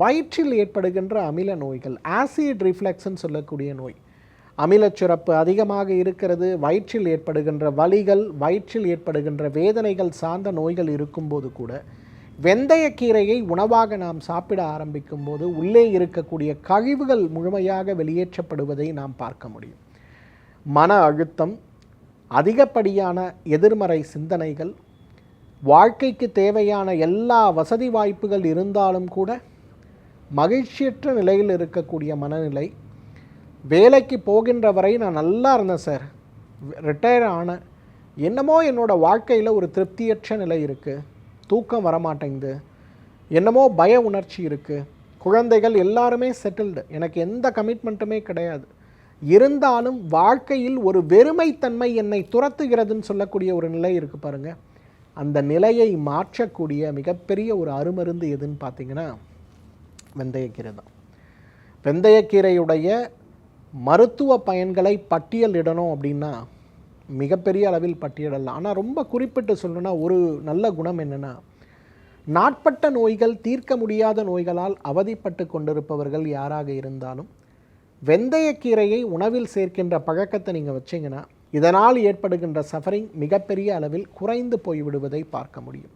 வயிற்றில் ஏற்படுகின்ற அமில நோய்கள் ஆசிட் ரிஃப்ளெக்ஸ்ன்னு சொல்லக்கூடிய நோய். அமிலச்சுரப்பு அதிகமாக இருக்கிறது வயிற்றில் ஏற்படுகின்ற வலிகள் வயிற்றில் ஏற்படுகின்ற வேதனைகள் சார்ந்த நோய்கள் இருக்கும்போது கூட வெந்தயக்கீரையை உணவாக நாம் சாப்பிட ஆரம்பிக்கும் போது உள்ளே இருக்கக்கூடிய கழிவுகள் முழுமையாக வெளியேற்றப்படுவதை நாம் பார்க்க முடியும். மன அழுத்தம் அதிகப்படியான எதிர்மறை சிந்தனைகள் வாழ்க்கைக்கு தேவையான எல்லா வசதி வாய்ப்புகள் இருந்தாலும் கூட மகிழ்ச்சியற்ற நிலையில் இருக்கக்கூடிய மனநிலை வேலைக்கு போகின்ற வரை நான் நல்லா இருந்தேன் சார். ரிட்டையர் ஆனேன் என்னமோ என்னோட வாழ்க்கையில் ஒரு திருப்தியற்ற நிலை இருக்குது தூக்கம் வரமாட்டேங்குது. என்னமோ பய உணர்ச்சி இருக்குது குழந்தைகள் எல்லாருமே செட்டில்டு எனக்கு எந்த கமிட்மெண்ட்டுமே கிடையாது. இருந்தாலும் வாழ்க்கையில் ஒரு வெறுமைத்தன்மை என்னை துரத்துகிறதுன்னு சொல்லக்கூடிய ஒரு நிலை இருக்குது பாருங்கள் அந்த நிலையை மாற்றக்கூடிய மிகப்பெரிய ஒரு அருமருந்து எதுன்னு பார்த்தீங்கன்னா வெந்தயக்கீரை தான். வெந்தயக்கீரையுடைய மருத்துவ பயன்களை பட்டியலிடணும் அப்படின்னா மிகப்பெரிய அளவில் பட்டியலிடலாம். ஆனால் ரொம்ப குறிப்பிட்டு சொல்லணும்னா ஒரு நல்ல குணம் என்னென்னா நாட்பட்ட நோய்கள் தீர்க்க முடியாத நோய்களால் அவதிப்பட்டு கொண்டிருப்பவர்கள் யாராக இருந்தாலும் வெந்தயக்கீரையை உணவில் சேர்க்கின்ற பழக்கத்தை நீங்கள் வச்சிங்கன்னா இதனால் ஏற்படுகின்ற சஃபரிங் மிகப்பெரிய அளவில் குறைந்து போய்விடுவதை பார்க்க முடியும்.